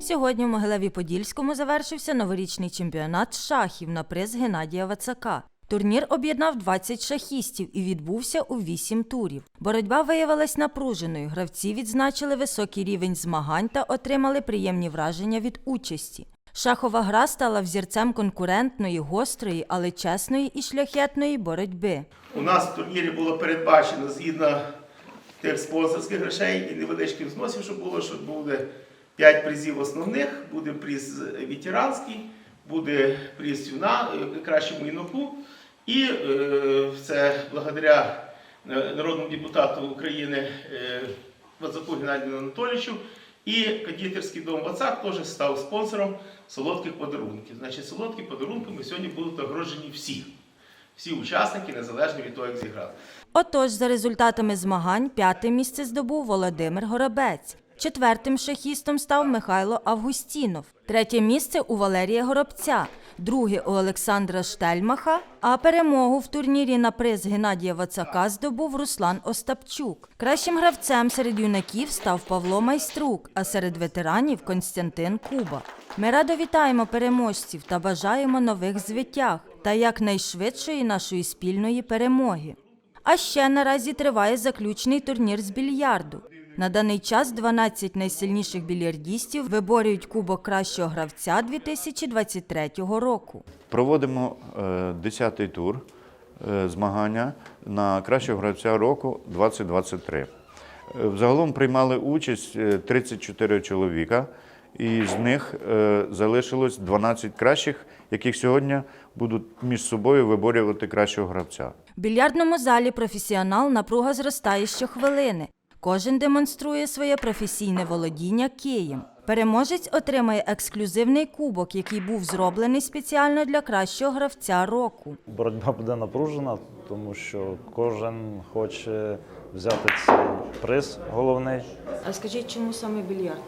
Сьогодні в Могилеві-Подільському завершився новорічний чемпіонат шахів на приз Геннадія Вацака. Турнір об'єднав 20 шахістів і відбувся у 8 турів. Боротьба виявилась напруженою. Гравці відзначили високий рівень змагань та отримали приємні враження від участі. Шахова гра стала взірцем конкурентної, гострої, але чесної і шляхетної боротьби. У нас в турнірі було передбачено згідно тих спонсорських грошей і невеличких взносів, що було, що буде 5 призів основних, буде приз ветеранський, буде приз юна, е, кращому юнаку. І це благодаря е, народному депутату України е, Вацаку Геннадію Анатолійовичу. І кондитерський дом Вацак теж став спонсором солодких подарунків. Значить, солодкі подарунками сьогодні будуть огороджені всі. Всі учасники, незалежно від того, як зіграли. Отож, за результатами змагань, п'яте місце здобув Володимир Горобець. Четвертим шахістом став Михайло Августінов. Третє місце у Валерія Горобця, друге у Олександра Штельмаха. А перемогу в турнірі на приз Геннадія Вацака здобув Руслан Остапчук. Кращим гравцем серед юнаків став Павло Майструк, а серед ветеранів Константин Куба. Ми радо вітаємо переможців та бажаємо нових звитяг та якнайшвидшої нашої спільної перемоги. А ще наразі триває заключний турнір з більярду. На даний час 12 найсильніших більярдістів виборюють кубок кращого гравця 2023 року. Проводимо е, 10-й тур е, змагання на кращого гравця року 2023. Е, Взагалом приймали участь е, 34 чоловіка, і з них е, залишилось 12 кращих, яких сьогодні будуть між собою виборювати кращого гравця. В більярдному залі професіонал напруга зростає щохвилини. Кожен демонструє своє професійне володіння києм. Переможець отримає ексклюзивний кубок, який був зроблений спеціально для кращого гравця року. Боротьба буде напружена, тому що кожен хоче взяти цей приз головний. А скажіть, чому саме більярд?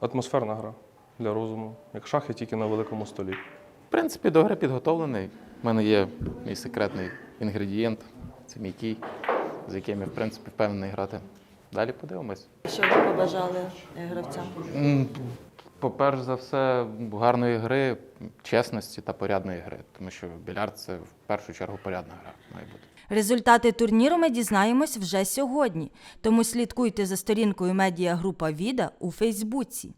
Атмосферна гра для розуму, як шахи тільки на великому столі. В принципі, до гри підготовлений. У мене є мій секретний інгредієнт, це мій кій, з яким я, в принципі, впевнений грати. Далі подивимось. Що ви побажали е, гравцям? По-перше за все, гарної гри, чесності та порядної гри. Тому що більярд це в першу чергу порядна гра має бути. Результати турніру ми дізнаємось вже сьогодні, тому слідкуйте за сторінкою медіагрупа Віда у Фейсбуці.